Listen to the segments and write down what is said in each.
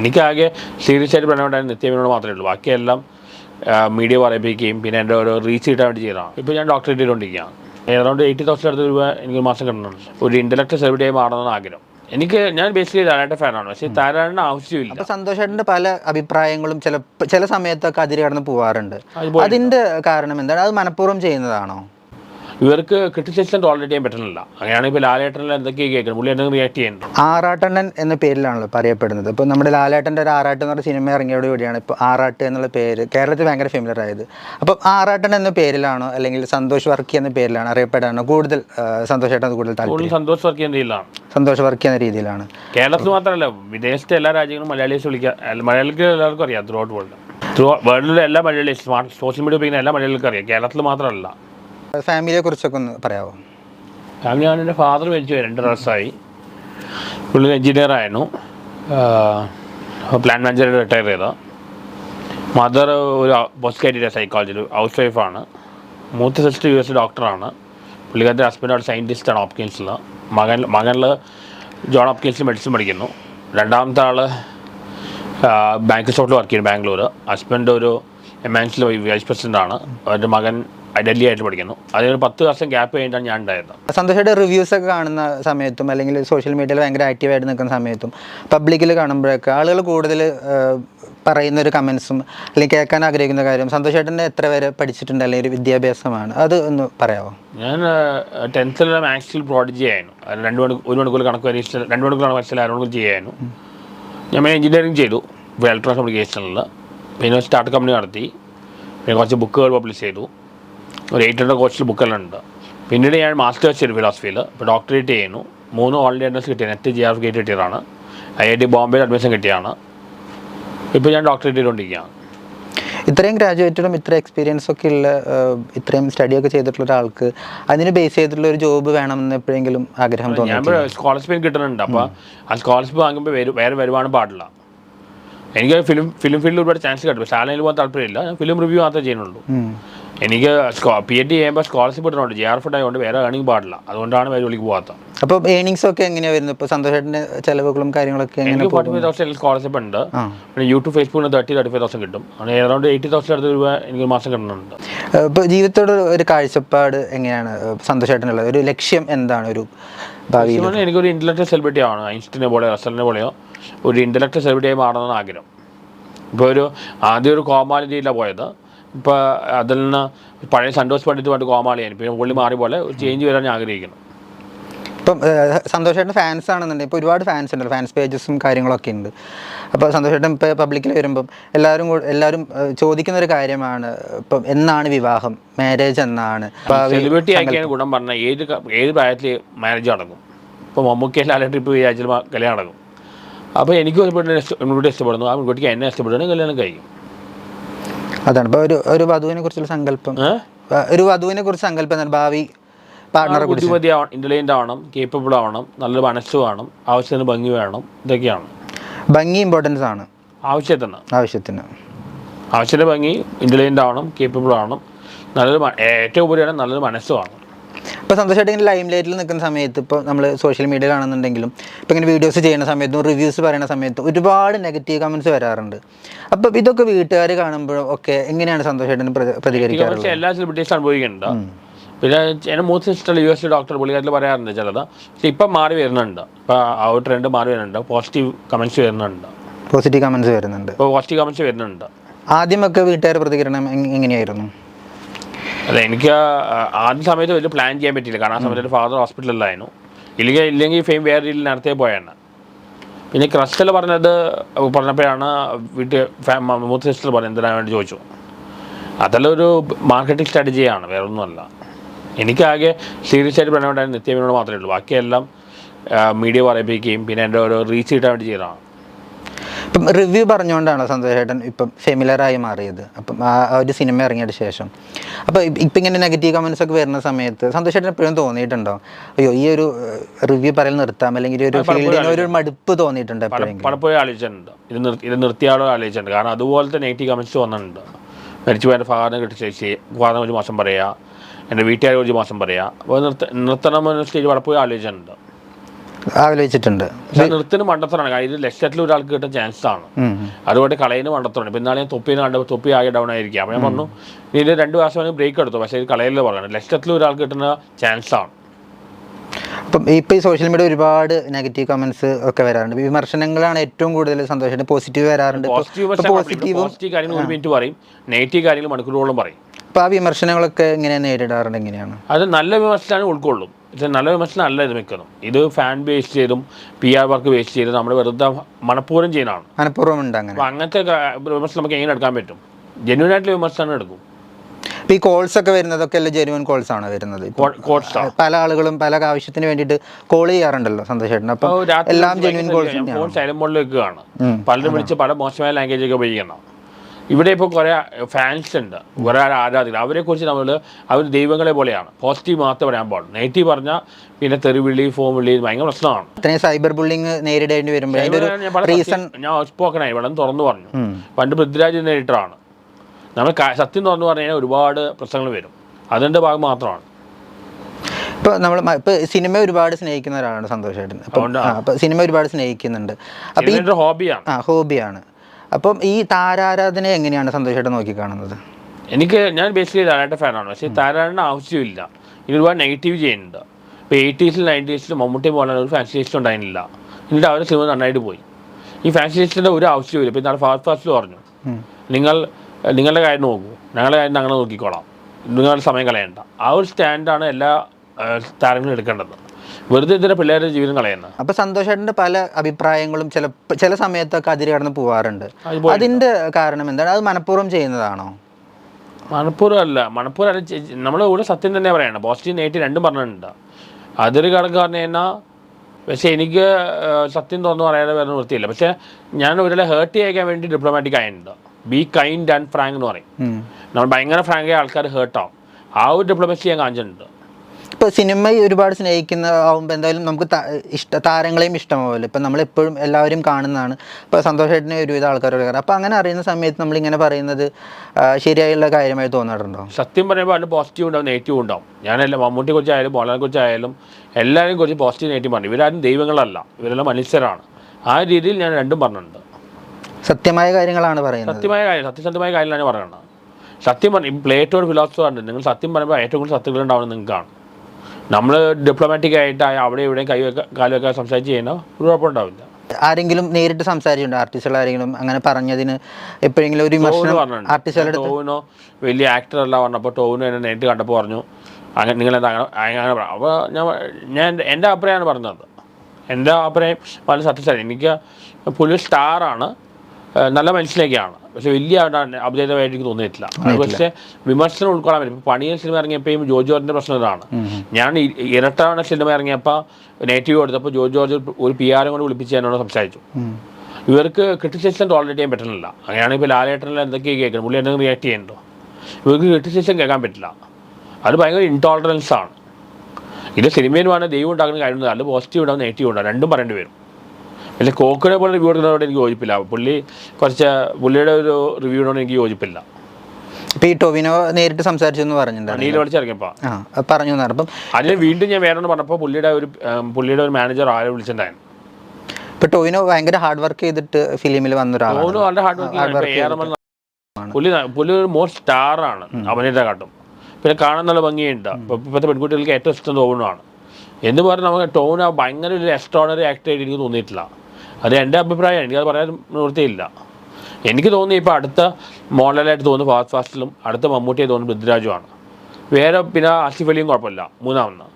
എനിക്കാകെ serious ആയിട്ട് പ്രണയമുണ്ടായ നിത്യമേനോട് മാത്രമേ ഉള്ളൂ. ബാക്കിയെല്ലാം മീഡിയ പറയിപ്പിക്കുകയും പിന്നെ എന്റെ ഓരോ റീച്ച് കിട്ടാൻ വേണ്ടി ചെയ്തതാണ്. ഇപ്പോൾ ഞാൻ ഡോക്ടറേറ്റ് ചെയ്തുകൊണ്ടിരിക്കുകയാണ് ഏതാണ്ട് എയ്റ്റി തൗസൻഡ് അടുത്ത രൂപ എനിക്ക് ഒരു മാസം കിട്ടുന്നുണ്ട് ഒരു ഇന്റലക്ട് സെലിബ്രിറ്റിയായി മാറണമെന്ന് ആഗ്രഹം. എനിക്ക് ഞാൻ ബേസിക്കലി താരാട്ട് ഫാനാണ് പക്ഷേ ധാരാളം ആവശ്യമില്ല. സന്തോഷേട്ടന്റെ പല അഭിപ്രായങ്ങളും ചില ചില സമയത്തൊക്കെ അതിരി കടന്ന് പോവാറുണ്ട്. അതിന്റെ അതിന്റെ കാരണം എന്താണ്? അത് മനഃപൂർവം ചെയ്യുന്നതാണോ? ഇവർക്ക് ക്രിട്ടിസൈസ്മെന്റ് ടോളറേറ്റ് ചെയ്യാൻ പറ്റണില്ല അങ്ങനെയാണെങ്കിൽ ലാലേട്ടനെ ലാലേട്ടനിൽ എന്തൊക്കെയാണ് കേൾക്കുന്നത്? പുള്ളി എന്തെങ്കിലും റിയാക്ട് ചെയ്യുന്നുണ്ട്? ആറാട്ടണ്ണൻ എന്ന പേരിലാണല്ലോ പറയപ്പെടുന്നത്. ഇപ്പോൾ നമ്മുടെ ലാലേട്ടന്റെ ഒരു ആറാട്ട് എന്ന് പറഞ്ഞ സിനിമ ഇറങ്ങിയോട് കൂടിയാണ് ഇപ്പോൾ ആറാട്ട് എന്നുള്ള പേര്. കേരളത്തിൽ ഭയങ്കര ഫെമിലർ ആയത്. അപ്പം ആറാട്ടൻ എന്ന പേരിലാണോ അല്ലെങ്കിൽ സന്തോഷ് വർക്കി എന്ന പേരിലാണ് അറിയപ്പെടാനോ കൂടുതൽ സന്തോഷമായിട്ട് കൂടുതൽ താല്പര്യം? സന്തോഷ് വർക്കി ചെയ്യുന്ന രീതിയിലാണ്. സന്തോഷ് വർക്കി എന്ന രീതിയിലാണ്. കേരളത്തിൽ മാത്രമല്ല വിദേശത്തെ എല്ലാ രാജ്യങ്ങളും മലയാളീസ് വിളിക്കുക മലയാളികൾ എല്ലാവർക്കും അറിയാം ത്രൂ ഔട്ട് വേൾഡ് ത്രൂ വേൾഡിലെ എല്ലാ മലയാളീസ് സ്മാർട്ട് സോഷ്യൽ മീഡിയ ഉപയോഗിക്കുന്ന എല്ലാ മലയാളികൾക്കും അറിയാം. കേരളത്തിൽ മാത്രമല്ല. ഫാമിലിയെ കുറിച്ചൊക്കെ ഒന്ന് പറയാമോ ഫാമിലി ആണ് എന്റെ ഫാദർ മരിച്ചു രണ്ട് വർഷമായി. പുള്ളി എഞ്ചിനീയർ ആയിരുന്നു. പ്ലാൻ മാനേജർ റിട്ടയർ ചെയ്ത. മദർ ഒരു പോസ്റ്റ് ഗ്രാജുവേറ്റ് സൈക്കോളജിയിൽ ഹൗസ് വൈഫാണ് മൂത്ത സിസ്റ്റർ യു എസ് ഡോക്ടറാണ് പുള്ളിക്കാരന്റെ ഹസ്ബൻഡ് അവിടെ സയന്റിസ്റ്റാണ് ഓപ്കിൻസിൽ മകൻ മകനിൽ ജോൺ ഓപ്കിൻസിൽ മെഡിസിൻ പഠിക്കുന്നു. രണ്ടാമത്തെ ആൾ ബാങ്ക് സ്റ്റോട്ടിൽ വർക്ക് ചെയ്യുന്നു ബാംഗ്ലൂർ ഹസ്ബൻഡ് ഒരു എം വൈസ് പ്രസിഡന്റാണ് അവരുടെ മകൻ ഡൽഹി ആയിട്ട് പഠിക്കുന്നു അതിനൊരു പത്ത് വർഷം ഗ്യാപ്പ് കഴിഞ്ഞിട്ടാണ് ഞാൻ ഉണ്ടായിരുന്നത്. സന്തോഷയുടെ റിവ്യൂസ് ഒക്കെ കാണുന്ന സമയത്തും അല്ലെങ്കിൽ സോഷ്യൽ മീഡിയയിൽ ഭയങ്കര ആക്റ്റീവായിട്ട് നിൽക്കുന്ന സമയത്തും പബ്ലിക്കിൽ കാണുമ്പോഴൊക്കെ ആളുകൾ കൂടുതൽ പറയുന്ന ഒരു കമൻസും അല്ലെങ്കിൽ കേൾക്കാൻ ആഗ്രഹിക്കുന്ന കാര്യം സന്തോഷേട്ടന്റെ എത്ര വരെ പഠിച്ചിട്ടുണ്ട് അല്ലെങ്കിൽ ഒരു വിദ്യാഭ്യാസമാണ്? അത് ഒന്ന് പറയാമോ ഞാൻ ടെൻത്തിൽ മാത്സിൽ പ്രോഡിജി ആയിരുന്നു. രണ്ട് മണിക്കൂർ ഒരു മണിക്കൂർ കണക്ക് പരീക്ഷ രണ്ട് മണിക്കൂർ കണക്ക് അര അരമണിക്കൂർ ചെയ്യായിരുന്നു. ഞാൻ എഞ്ചിനീയറിംഗ് ചെയ്തു ഇപ്പോൾ ഇലക്ട്രോണിക്സ് കമ്മ്യൂണിക്കേഷനിൽ പിന്നെ സ്റ്റാർട്ട് കമ്പനി നടത്തി. പിന്നെ കുറച്ച് ബുക്കുകൾ പബ്ലിഷ് ചെയ്തു. ഒരു എയ്റ്റ് ഹൺഡ്രഡ് കോഴ്സിൽ ബുക്കെല്ലാം ഉണ്ട്. പിന്നീട് ഞാൻ മാസ്റ്റേഴ്സ് ചെയ്തു ഫിലോസഫിയിൽ ഇപ്പോൾ ഡോക്ടറേറ്റ് ചെയ്യുന്നു. മൂന്ന് ഇന്ത്യ അഡ്മിഷൻ കിട്ടിയ നെറ്റ് ജി ആർ ഗേറ്റ് കിട്ടിയതാണ്. ഐ ഐ ടി ബോംബെയിൽ അഡ്മിഷൻ കിട്ടിയതാണ്. ഇപ്പോൾ ഞാൻ ഡോക്ടറേറ്റ് ചെയ്തുകൊണ്ടിരിക്കുകയാണ് ഇത്രയും ഗ്രാജുവേറ്റഡും ഇത്ര എക്സ്പീരിയൻസ് ഒക്കെ ഉള്ള ഇത്രയും സ്റ്റഡി ഒക്കെ ചെയ്തിട്ടുള്ള ഒരാൾക്ക് അതിന് ബേസ് ചെയ്തിട്ടുള്ള ഒരു ജോബ് വേണമെന്ന് എപ്പോഴെങ്കിലും ആഗ്രഹം ഞാൻ തോന്നി സ്കോളർഷിപ്പ് കിട്ടുന്നുണ്ട്. അപ്പോൾ ആ സ്കോളർഷിപ്പ് വാങ്ങുമ്പോൾ വേറെ വരുവാനും പാടില്ല. എനിക്ക് ഫിലിം ഫിലിം ഫീൽഡിൽ ഒരുപാട് ചാൻസ് കിട്ടും. പക്ഷേ ആലയിൽ പോകാൻ താല്പര്യമില്ല. ഫിലിം റിവ്യൂ മാത്രമേ ചെയ്യുന്നുള്ളൂ. എനിക്ക് പി എൻ ഡി ചെയ്യുമ്പോൾ സ്കോളർഷിപ്പ് കിട്ടുന്നുണ്ട് ജെ ആർ എഫ് ആയതുകൊണ്ട് വേറെ ഏണിംഗ് പാടില്ല. അതുകൊണ്ടാണ് വേറെ ജോലിക്ക് പോകാത്ത അപ്പോൾ ഏണിങ്സ് ഒക്കെ എങ്ങനെയാണ് വരുന്നത്? ഇപ്പോൾ സന്തോഷേട്ടന്റെ ചിലവുകളും കാര്യങ്ങളൊക്കെ എങ്ങനെ എനിക്ക് ഫോർട്ടി ഫൈവ് തൗസൻഡ് സ്കോളർഷിപ്പ് ഉണ്ട്. പിന്നെ യൂട്യൂബ് ഫേസ്ബുക്കിന് തേർട്ടി തേർട്ടി ഫൈവ് തൗസൻഡ് കിട്ടും. അങ്ങനെ അറൗണ്ട് എയ്റ്റി തൗസൻഡ് അടുത്ത രൂപ എനിക്ക് മാസം കിട്ടുന്നുണ്ട്. ഇപ്പോൾ ജീവിതത്തോട് ഒരു കാഴ്ചപ്പാട് എങ്ങനെയാണ്? സന്തോഷേട്ടനുള്ളത് ഒരു ലക്ഷ്യം എന്താണ്? ഒരു ഭാവിയിൽ എനിക്കൊരു ഇന്റലക്ച്വൽ സെലിബ്രിറ്റി ആണ്. ഐൻസ്റ്റിനെ പോലെയോ റസലിനെ പോലെയോ ഒരു ഇന്റലക്ച്വൽ സെലിബ്രിറ്റിയായി മാറണമെന്ന് ആഗ്രഹം. ഇപ്പോൾ ഒരു ആദ്യം ഒരു കോമാലിറ്റിയിലാണ് പോയത്. ഇപ്പോൾ അതിൽ നിന്ന് പഴയ സന്തോഷ് പണ്ഡിറ്റുമായിട്ട് കോമാളിയാണ് പിന്നെ പുള്ളി മാറി പോലെ ഒരു ചേഞ്ച് വരാൻ ഞാൻ ആഗ്രഹിക്കുന്നു. ഇപ്പം സന്തോഷേട്ടൻ ഫാൻസ് ആണെന്നുണ്ടെങ്കിൽ ഇപ്പോൾ ഒരുപാട് ഫാൻസ് ഉണ്ടല്ലോ. ഫാൻസ് പേജസും കാര്യങ്ങളൊക്കെ ഉണ്ട്. അപ്പോൾ സന്തോഷേട്ടൻ ഇപ്പോൾ പബ്ലിക്കിൽ വരുമ്പം എല്ലാവരും എല്ലാവരും ചോദിക്കുന്ന ഒരു കാര്യമാണ്. ഇപ്പം എന്നാണ് വിവാഹം? മാരേജ് എന്നാണ്? സെലിബ്രിറ്റി ആക്കിയാണ് ഗുണം പറഞ്ഞാൽ ഏത് ഏത് പ്രായത്തിൽ മാരേജ് നടക്കും? ഇപ്പോൾ മമ്മൂക്കി എല്ലാവരും ട്രിപ്പ് വിചാരിച്ചാൽ കല്യാണം നടക്കും. അപ്പോൾ എനിക്ക് ഒരു പെണ്ണിനെ പെൺകുട്ടി ഇഷ്ടപ്പെടുന്നു. ആ പെൺകുട്ടിക്ക് എന്നെ ഇഷ്ടപ്പെടുകയാണെങ്കിൽ കല്യാണം കഴിക്കും അതാണ്. ഇപ്പൊ ഒരു ഒരു വധുവിനെ കുറിച്ചുള്ള സങ്കല്പം. ഒരു വധുവിനെ കുറിച്ച് സങ്കല്പം ഭാവി പാർട്ണറെ കുറിച്ച്. ബുദ്ധിമതി ആവണം ഇന്റലിജന്റ് ആവണം കേപ്പബിൾ ആവണം നല്ലൊരു മനസ്സ് വേണം ആവശ്യത്തിന് ഭംഗി വേണം ഇതൊക്കെയാണ്. ഭംഗി ഇമ്പോർട്ടൻസ് ആണ്. ആവശ്യത്തിന്. ആവശ്യത്തിന്. ആവശ്യത്തിന് ഭംഗി ഇന്റലിജന്റ് ആവണം കേപ്പബിൾ ആവണം നല്ലൊരു ഏറ്റവും ഉപരിയാണ് നല്ലൊരു മനസ്സ് വേണം. ഇപ്പോൾ സന്തോഷമായിട്ട് ഇങ്ങനെ ലൈം ലൈറ്റിൽ നിൽക്കുന്ന സമയത്ത് ഇപ്പോൾ നമ്മൾ സോഷ്യൽ മീഡിയയിലാണെന്നുണ്ടെങ്കിലും ഇപ്പോൾ ഇങ്ങനെ വീഡിയോസ് ചെയ്യുന്ന സമയത്തും റിവ്യൂസ് പറയുന്ന സമയത്തും ഒരുപാട് നെഗറ്റീവ് കമന്റ്സ് വരാറുണ്ട്. അപ്പോൾ ഇതൊക്കെ വീട്ടുകാർ കാണുമ്പോഴും ഒക്കെ എങ്ങനെയാണ് സന്തോഷമായിട്ട് പ്രതികരിക്കാറുള്ളത്? എല്ലാ സെലിബ്രിറ്റീസ് അനുഭവിക്കുന്നുണ്ട്. പിന്നെ എന്റെ മൂത്ത സിസ്റ്റർ യു എസ് ഡോക്ടർ പുള്ളിക്കാരിൽ പറയാറുണ്ട് ചിലത്. പക്ഷേ ഇപ്പം മാറി വരുന്നുണ്ട്. ഇപ്പോൾ ആ ഒരു ട്രെൻഡ് മാറി വരുന്നുണ്ട്. പോസിറ്റീവ് കമൻസ് വരുന്നുണ്ട്. പോസിറ്റീവ് കമൻസ് വരുന്നുണ്ട്. ഇപ്പോൾ പോസിറ്റീവ് കമൻസ് വരുന്നുണ്ട്. ആദ്യമൊക്കെ വീട്ടുകാർ പ്രതികരണം എങ്ങനെയായിരുന്നു? അല്ല എനിക്ക് ആദ്യ സമയത്ത് വലിയ പ്ലാൻ ചെയ്യാൻ പറ്റിയില്ല. കാരണം ആ സമയത്ത് ഫാദർ ഹോസ്പിറ്റലിലായിരുന്നു ഇല്ലെങ്കിൽ ഇല്ലെങ്കിൽ ഫെയിം വേറെ രീതിയിൽ നടത്തേ പോയാണ് പിന്നെ ക്രസ്റ്റൽ പറഞ്ഞത് പറഞ്ഞപ്പോഴാണ് വീട്ടിൽ മൂത്ത സിസ്റ്റർ പറഞ്ഞത് എന്തിനാണ് വേണ്ടി? ചോദിച്ചു. അതെല്ലാം ഒരു മാർക്കറ്റിംഗ് സ്ട്രാറ്റജിയാണ് വേറെ ഒന്നുമല്ല എനിക്കാകെ സീരിയസ് ആയിട്ട് പറയാൻ വേണ്ടി നിത്യമേനോട് മാത്രമേ ഉള്ളൂ. ബാക്കിയെല്ലാം മീഡിയ പറയിപ്പിക്കുകയും പിന്നെ എന്റെ ഓരോ റീച്ച് കിട്ടാൻ വേണ്ടി ചെയ്തതാണ്. ഇപ്പം റിവ്യൂ പറഞ്ഞുകൊണ്ടാണ് സന്തോഷേട്ടൻ ഇപ്പം ഫെമിലറായി മാറിയത്. അപ്പം ആ ഒരു സിനിമ ഇറങ്ങിയതിന് ശേഷം. അപ്പോൾ ഇപ്പം ഇങ്ങനെ നെഗറ്റീവ് കമൻസ് ഒക്കെ വരുന്ന സമയത്ത് സന്തോഷേട്ടൻ എപ്പോഴും തോന്നിയിട്ടുണ്ടോ? അയ്യോ ഈ ഒരു റിവ്യൂ പറയൽ നിർത്താം അല്ലെങ്കിൽ ഒരു ഫീൽഡിന് ഒരു മടുപ്പ് തോന്നിയിട്ടുണ്ട് പലപ്പോഴും ആലോചിച്ചിട്ടുണ്ട്. ഇത് ഇത് നിർത്തിയാലോ ആലോചിച്ചിട്ടുണ്ട്. കാരണം അതുപോലത്തെ നെഗറ്റീവ് കമൻസ് വന്നിട്ടുണ്ട്. മരിച്ചു പോയ ഫാദറിനെ കിട്ടി ചേച്ചി ഫാദറിനെ ഒരു മാസം പറയുക എന്റെ വീട്ടുകാരെ ഒരു മാസം പറയുക അപ്പോൾ നിർത്ത നിർത്തണമെന്ന് സ്റ്റേജ് പലപ്പോഴും ആലോചിച്ചിട്ടുണ്ട്. ആലോചിച്ചിട്ടുണ്ട് നിർത്തിന് മണ്ടത്തരാണ് കാര്യം ലക്ഷത്തിൽ ഒരാൾക്ക് കിട്ടുന്ന ചാൻസ് ആണ്. അതുകൊണ്ട് കളയിന് മണ്ടത്തരാണ് ഇപ്പം ഇന്നാളെ ഞാൻ തൊപ്പിനെ കണ്ട തൊപ്പി ആകെ ഡൗൺ ആയിരിക്കും. അപ്പൊ ഞാൻ പറഞ്ഞു നീ രണ്ട് മാസം ബ്രേക്ക് എടുത്തു. പക്ഷേ ഇത് കളയിൽ പറയണം ലക്ഷത്തിൽ ഒരാൾക്ക് കിട്ടുന്ന ചാൻസ് ആണ് അപ്പം ഇപ്പം ഈ സോഷ്യൽ മീഡിയ ഒരുപാട് നെഗറ്റീവ് കമൻസ് ഒക്കെ വരാറുണ്ട്. വിമർശനങ്ങളാണ് ഏറ്റവും കൂടുതൽ സന്തോഷമായിട്ട് പോസിറ്റീവ് വരാറുണ്ട്. പോസിറ്റീവ് കാര്യങ്ങൾ ഒരു മിനിറ്റ് പറയും. നെഗറ്റീവ് കാര്യങ്ങൾ മണിക്കൂറുകളും പറയും. അപ്പോൾ ആ വിമർശനങ്ങളൊക്കെ എങ്ങനെ നേരിടാറുണ്ട്? എങ്ങനെയാണ്? അത് നല്ല വിമർശനം ഉൾക്കൊള്ളും. പക്ഷേ നല്ല വിമർശനം അല്ല ഇത് മിക്കതും. ഇത് ഫാൻ ബേസ് ചെയ്തും പി ആർ വർക്ക് ബേസ് ചെയ്തും നമ്മൾ വെറുതെ മനഃപൂർവം ചെയ്യുന്നതാണ്. മനഃപൂർവം ഉണ്ട് അങ്ങനെ. അപ്പോൾ അങ്ങനത്തെ വിമർശനം നമുക്ക് എങ്ങനെ എടുക്കാൻ പറ്റും? ജെന്യൂൻ ആയിട്ടുള്ള വിമർശനം എടുക്കും. ഈ കോൾസ് ഒക്കെ വരുന്നതൊക്കെ അല്ല ജെനുവൻ കോൾസ് ആണ് വരുന്നത്? പല ആളുകളും പല ആവശ്യത്തിന് വേണ്ടിയിട്ട് കോൾ ചെയ്യാറുണ്ടല്ലോ സന്തോഷേട്ടൻ അപ്പോൾ എല്ലാം ജെനുവൻ കോൾസ് ഫോൺ സൈലന്റ് മോഡിൽ വെക്കുകയാണ് പലരും വിളിച്ച് പല മോശമായ ലാംഗ്വേജ് ഒക്കെ ഉപയോഗിക്കണം ഇവിടെ ഇപ്പോൾ കുറേ ഫാൻസ് ഉണ്ട്. കുറേ ആരാധകർ അവരെ കുറിച്ച് നമ്മൾ അവർ ദൈവങ്ങളെ പോലെയാണ്. പോസിറ്റീവ് മാത്രമേ പറയാൻ പാടുള്ളൂ. നെഗറ്റീവ് പറഞ്ഞാൽ പിന്നെ തെറിവിളി ഫോം വിളി ഭയങ്കര പ്രശ്നമാണ്. ഇത്രയും സൈബർ ബുള്ളിങ് നേരിടേണ്ടി വരുമ്പോൾ റീസൺ ഞാൻ ഔട്ട്സ്പോക്കനായി ഇവിടെ തുറന്നു പറഞ്ഞു. പണ്ട് പൃഥ്വിരാജ് നേരിട്ടാണ് നമ്മൾ സത്യം തുറന്നു പറഞ്ഞു കഴിഞ്ഞാൽ ഒരുപാട് പ്രശ്നങ്ങൾ വരും. അതിന്റെ ഭാഗം മാത്രമാണ്. ഇപ്പോൾ നമ്മൾ ഇപ്പോൾ സിനിമ ഒരുപാട് സ്നേഹിക്കുന്ന ഒരാളാണ് സന്തോഷമായിട്ട്. അപ്പോൾ സിനിമ ഒരുപാട് സ്നേഹിക്കുന്നുണ്ട്. അപ്പോൾ ഹോബിയാണ് ആ ഹോബിയാണ് അപ്പം ഈ താരാരാധന എങ്ങനെയാണ് സന്തോഷേട്ടൻ നോക്കിക്കാണുന്നത്? എനിക്ക് ഞാൻ ബേസിക്കലി താരാട്ട ഫാനാണ്. പക്ഷേ താരാട്ടിന് ആവശ്യമില്ല. ഇനി ഒരുപാട് നെഗറ്റീവ് ചെയ്യുന്നുണ്ട്. ഇപ്പോൾ എയ്റ്റീസിൽ നയന്റീസിൽ മമ്മൂട്ടി പോകാൻ ഒരു ഫാൻസി ലിസ്റ്റ് ഉണ്ടായിരുന്നില്ല. എന്നിട്ട് അവരുടെ സിനിമ നന്നായിട്ട് പോയി. ഈ ഫാൻസി ലിസ്റ്റിന്റെ ഒരു ആവശ്യമില്ല ഇപ്പോൾ നാളെ ഫാസ്റ്റ് ഫാസ്റ്റിൽ പറഞ്ഞു. നിങ്ങൾ നിങ്ങളുടെ കാര്യം നോക്കൂ. ഞങ്ങളുടെ കാര്യം അങ്ങനെ നോക്കിക്കോളാം. നിങ്ങളുടെ സമയം കളയണ്ട. ആ ഒരു സ്റ്റാൻഡാണ് എല്ലാ താരങ്ങളും എടുക്കേണ്ടത്. വെറുതെ ഇതിന്റെ പിള്ളേരുടെ ജീവിതം കളയുന്നത് അപ്പൊ സന്തോഷേട്ടന്റെ പല അഭിപ്രായങ്ങളും ചില ചില സമയത്തൊക്കെ അതിര് കടന്ന് പോവാറുണ്ട്. അതിന്റെ കാരണം എന്താണ്? അത് മനഃപൂർവം ചെയ്യുന്നതാണോ? മണപ്പൂരം അല്ല. മണപ്പൂരം അല്ല നമ്മൾ ഇവിടെ സത്യം തന്നെ പറയണം. പോസിറ്റീവ് നെഗറ്റീവ് രണ്ടും പറഞ്ഞിട്ടുണ്ട്. അതിര് കണക്ക് പറഞ്ഞു കഴിഞ്ഞാൽ പക്ഷേ എനിക്ക് സത്യം തോന്നുന്നു പറയാതെ വേറെ വൃത്തിയില്ല. പക്ഷേ ഞാൻ ഒരാളെ ഹേർട്ട് ചെയ്യാൻ വേണ്ടി ഡിപ്ലോമാറ്റിക് ആയിട്ടുണ്ട്. ബി കൈൻഡ് ആൻഡ് ഫ്രാങ്ക് എന്ന് പറയും. നമ്മൾ ഭയങ്കര ഫ്രാങ്കായ ആൾക്കാർ ഹേർട്ടാവും ആ ഒരു ഡിപ്ലോമസി ഞാൻ കാണിച്ചിട്ടുണ്ട്. ഇപ്പോൾ സിനിമ ഒരുപാട് സ്നേഹിക്കുന്ന ആകുമ്പോൾ എന്തായാലും നമുക്ക് ഇഷ്ട താരങ്ങളെയും ഇഷ്ടമാവുമല്ലോ. ഇപ്പം നമ്മളെപ്പോഴും എല്ലാവരും കാണുന്നതാണ്. ഇപ്പോൾ സന്തോഷമായിട്ടിന് ഒരുവിധ ആൾക്കാരോട് കാരണം അപ്പോൾ അങ്ങനെ അറിയുന്ന സമയത്ത് നമ്മളിങ്ങനെ പറയുന്നത് ശരിയായുള്ള കാര്യമായി തോന്നാറുണ്ടോ? സത്യം പറയുമ്പോൾ അതിന്റെ പോസിറ്റീവ് ഉണ്ടാവും നെഗറ്റീവ് ഉണ്ടാവും. ഞാനല്ല മമ്മൂട്ടിയെ കുറിച്ചായാലും മോളനെ കുറിച്ചായാലും എല്ലാവരെയും കുറിച്ച് പോസിറ്റീവ് നെഗറ്റീവ് പറഞ്ഞു ഇവരാരും ദൈവങ്ങളല്ല. ഇവരെല്ലാം മനുഷ്യരാണ്. ആ രീതിയിൽ ഞാൻ രണ്ടും പറഞ്ഞിട്ടുണ്ട്. സത്യമായ കാര്യങ്ങളാണ് പറയുന്നത്. സത്യമായ കാര്യം സത്യസന്ധമായ കാര്യങ്ങളാണ് പറയുന്നത്. സത്യം പറഞ്ഞു പ്ലേറ്റോട് ഫിലോസഫർ ആണ് നിങ്ങൾ സത്യം പറയുമ്പോൾ ഏറ്റവും കൂടുതൽ സത്യങ്ങൾ ഉണ്ടാവുന്നത് നിങ്ങൾക്കാണ് നമ്മൾ ഡിപ്ലോമാറ്റിക് ആയിട്ട് അവിടെ ഇവിടെയും കൈ വെക്കാൻ സംസാരിച്ച് ചെയ്യുന്ന ഒരു കുഴപ്പമുണ്ടാവില്ല ആരെങ്കിലും നേരിട്ട് സംസാരിച്ചിട്ടുണ്ട്? ആർട്ടിസ്റ്റുകൾ ആരെങ്കിലും അങ്ങനെ പറഞ്ഞതിന് എപ്പോഴെങ്കിലും ഒരു വിമർശനം ആർട്ടിസ്റ്റുകളുടെ ടോവിനോ വലിയ ആക്ടർ അല്ല പറഞ്ഞപ്പോൾ ടോവിനോ എന്നെ നേരിട്ട് കണ്ടപ്പോൾ പറഞ്ഞു. അങ്ങനെ നിങ്ങളെന്താ അങ്ങനെ അങ്ങനെ അപ്പോൾ ഞാൻ ഞാൻ എന്റെ- അഭിപ്രായമാണ് പറഞ്ഞത്. എന്റെ അഭിപ്രായം വളരെ സത്യസന്ധം എനിക്ക് പുള്ളി സ്റ്റാറാണ് നല്ല മനുഷ്യനൊക്കെയാണ് പക്ഷെ വലിയ അഭിനേതാവായിട്ട് എനിക്ക് തോന്നിയിട്ടില്ല. അത് പക്ഷേ വിമർശനം ഉൾക്കൊള്ളാൻ പറ്റും. ഇപ്പോൾ പണിയൻ സിനിമ ഇറങ്ങിയപ്പോഴും ജോർജ് ജോർജിന്റെ പ്രശ്നം ഇതാണ്. ഞാൻ ഇരട്ടാണ് ഇരട്ടാവണ സിനിമ ഇറങ്ങിയപ്പോൾ നെഗറ്റീവ് കൊടുത്തപ്പോൾ ജോർജ് ജോർജ് ഒരു പി ആറും കൂടെ വിളിപ്പിച്ച് എന്നോട് സംസാരിച്ചു. ഇവർക്ക് ക്രിറ്റിസിസം ടോളറേറ്റ് ചെയ്യാൻ പറ്റുന്നില്ല. അങ്ങനെയാണെങ്കിൽ ഇപ്പോൾ ലാലേട്ടനിൽ എന്തൊക്കെയാണ് കേൾക്കുന്നത് പുള്ളി എന്തെങ്കിലും റിയാക്ട് ചെയ്യുന്നുണ്ടോ ഇവർക്ക് ക്രിറ്റിസിസം കേൾക്കാൻ പറ്റില്ല. അത് ഭയങ്കര ഇൻടോളറൻസ് ആണ്. ഇത് സിനിമയിൽ വേണം ദൈവം ഉണ്ടാക്കുന്ന കാര്യം അത് പോസിറ്റീവ് ഉണ്ടാവും നെഗറ്റീവ് ഉണ്ടാവും. രണ്ടും പറയേണ്ടി വരും. പക്ഷേ കോക്കിനെ പോലെ റിവ്യൂ എടുക്കുന്നതോട് എനിക്ക് യോജിപ്പില്ല. പുള്ളി കുറച്ച് പുള്ളിയുടെ ഒരു റിവ്യൂവിനോട് എനിക്ക് യോജിപ്പില്ല. ഇപ്പൊ ഈ ടൊവിനോ നേരിട്ട് സംസാരിച്ചു എന്ന് പറഞ്ഞിട്ടുണ്ടായിരുന്നു പറഞ്ഞു. അപ്പം അതിന് വീണ്ടും ഞാൻ വേറെ പറഞ്ഞപ്പോ പറഞ്ഞപ്പോൾ പുള്ളിയുടെ ഒരു പുള്ളിയുടെ ഒരു മാനേജർ ആരെ വിളിച്ചിട്ടുണ്ടായിരുന്നു. ഇപ്പൊ ടൊവിനോ ഭയങ്കര ഹാർഡ് വർക്ക് ചെയ്തിട്ട് ഫിലിമിൽ വന്ന ഒരാളാണ്. പുള്ളി പുള്ളി ഒരു മോർ സ്റ്റാറാണ് അഭിനേത കാട്ടും. പിന്നെ കാണാൻ നല്ല ഭംഗിയുണ്ട്. ഇപ്പൊ ഇപ്പോഴത്തെ പെൺകുട്ടികൾക്ക് ഏറ്റവും ഇഷ്ടം തോന്നുന്നതാണ് എന്ന് പറഞ്ഞാൽ നമുക്ക് ടോൺ ഭയങ്കര ഒരു എക്സ്ട്രോണറി ആക്ട് ആയിട്ട് എനിക്ക് തോന്നിയിട്ടില്ല. അത് എന്റെ അഭിപ്രായമാണ് എനിക്കത് പറയാൻ നിവൃത്തിയില്ല. എനിക്ക് തോന്നി ഇപ്പോൾ അടുത്ത മോഡലായിട്ട് തോന്നുന്നു ഫാസ്റ്റ് ഫാസ്റ്റിലും അടുത്ത മമ്മൂട്ടിയെ തോന്നുന്നു പൃഥ്വിരാജുമാണ് വേറെ പിന്നെ ആസിഫ് അലിയും കുഴപ്പമില്ല. മൂന്നാമെന്ന്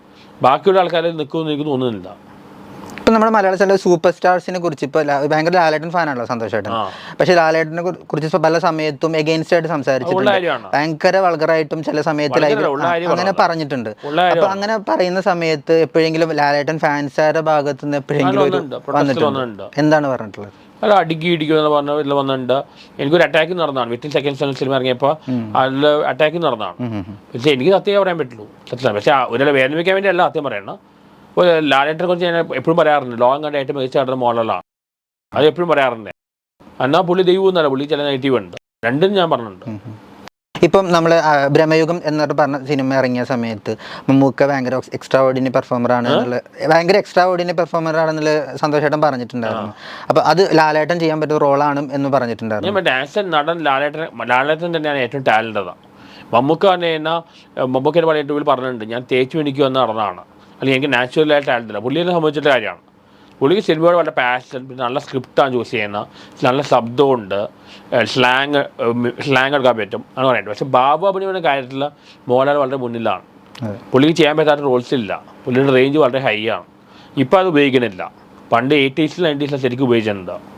ബാക്കിയുള്ള ആൾക്കാരിൽ നിൽക്കുമെന്ന് എനിക്ക് തോന്നുന്നില്ല. ഇപ്പൊ നമ്മുടെ മലയാള ചില സൂപ്പർ സ്റ്റാർസിനെ കുറിച്ച് ഇപ്പൊ ഭയങ്കര ലാലേട്ടൻ ഫാനാണല്ലോ സന്തോഷേട്ടൻ. പക്ഷെ ലാലേട്ടനെ കുറി- കുറിച്ച് പല സമയത്തും എഗെയിൻസ്റ്റ് ആയിട്ട് സംസാരിച്ചിട്ടുണ്ട്. ഭയങ്കര വൾഗറായിട്ടും ചില സമയത്ത് അങ്ങനെ പറഞ്ഞിട്ടുണ്ട്. അപ്പൊ അങ്ങനെ പറയുന്ന സമയത്ത് എപ്പോഴെങ്കിലും ലാലേട്ടൻ ഫാൻസാരുടെ ഭാഗത്ത് നിന്ന് എപ്പോഴെങ്കിലും വന്നിട്ടുണ്ട്. എന്താണ് പറഞ്ഞിട്ടുള്ളത്? അല്ല അടുക്കി ഇടിക്കുമെന്ന് പറഞ്ഞ ഇതിൽ വന്നിട്ടുണ്ട്. എനിക്കൊരു അറ്റാക്ക് നടന്നതാണ്. വിത്തിൻ സെക്കൻഡ്സ് സിനിമ ഇറങ്ങിയപ്പോൾ അതിൽ അറ്റാക്ക് നടന്നതാണ്. പക്ഷേ എനിക്ക് സത്യം പറയാൻ പറ്റുള്ളൂ. സത്യം. പക്ഷേ ഒരാളെ വേദനിപ്പിക്കാൻ വേണ്ടി അല്ല സത്യം പറയണം ഇപ്പോൾ ലാലേട്ടനെ കുറിച്ച് ഞാൻ എപ്പോഴും പറയാറുണ്ട്. ലോകം കണ്ട ഏറ്റവും മികച്ച നടന്ന മോഡലാണ് അത് എപ്പോഴും പറയാറുണ്ട്. എന്നാൽ പുള്ളി ദൈവം എന്നല്ല പുള്ളി ചില നെഗറ്റീവ് ഉണ്ട്. രണ്ടും ഞാൻ പറഞ്ഞിട്ടുണ്ട്. ഇപ്പം നമ്മൾ ബ്രഹ്മയുഗം എന്നിട്ട് പറഞ്ഞ സിനിമ ഇറങ്ങിയ സമയത്ത് മമ്മൂക്ക ഭയങ്കര എക്സ്ട്രാ ഓർഡിനറി പെർഫോമർ ആണ് എന്നുള്ള ഭയങ്കര എക്സ്ട്രാ ഓർഡിനറി പെർഫോമർ ആണെന്നുള്ള സന്തോഷേട്ടൻ പറഞ്ഞിട്ടുണ്ടായിരുന്നു. അപ്പൊ അത് ലാലേട്ടൻ ചെയ്യാൻ പറ്റുന്ന റോളാണ് എന്ന് പറഞ്ഞിട്ടുണ്ടായിരുന്നു. നടൻ ലാലേട്ടൻ ലാലേട്ടൻ തന്നെയാണ് ഏറ്റവും ടാലന്റ് മമ്മൂക്ക തന്നെ മമ്മൂക്കയുടെ പല ഇന്റർവ്യൂവിൽ പറഞ്ഞിട്ടുണ്ട്. ഞാൻ തേച്ചു എനിക്ക് വന്ന നടനാണ്. അല്ലെങ്കിൽ എനിക്ക് നാച്ചുറലായിട്ട് ഇല്ല പുള്ളിയെ സംബന്ധിച്ചിട്ട് കാര്യമാണ്. പുള്ളിക്ക് സിനിമയോട് വളരെ പാഷൻ പിന്നെ നല്ല സ്ക്രിപ്റ്റാണ് ചൂസ് ചെയ്യുന്നത്. നല്ല ശബ്ദമുണ്ട്. സ്ലാങ് സ്ലാങ് എടുക്കാൻ പറ്റും. എന്ന് പറയുന്നത് പക്ഷേ ബാബു അഭിനയുടെ കാര്യത്തിൽ മോഹൻലാൽ വളരെ മുന്നിലാണ്. പുള്ളിക്ക് ചെയ്യാൻ പറ്റാത്ത റോൾസ് ഇല്ല. പുള്ളിയുടെ റേഞ്ച് വളരെ ഹൈ ആണ്. ഇപ്പോൾ അത് ഉപയോഗിക്കുന്നില്ല. പണ്ട് എയ്റ്റീസിൽ നയന്റീസിലും ശരിക്കും ഉപയോഗിച്ചിട്ടുണ്ട്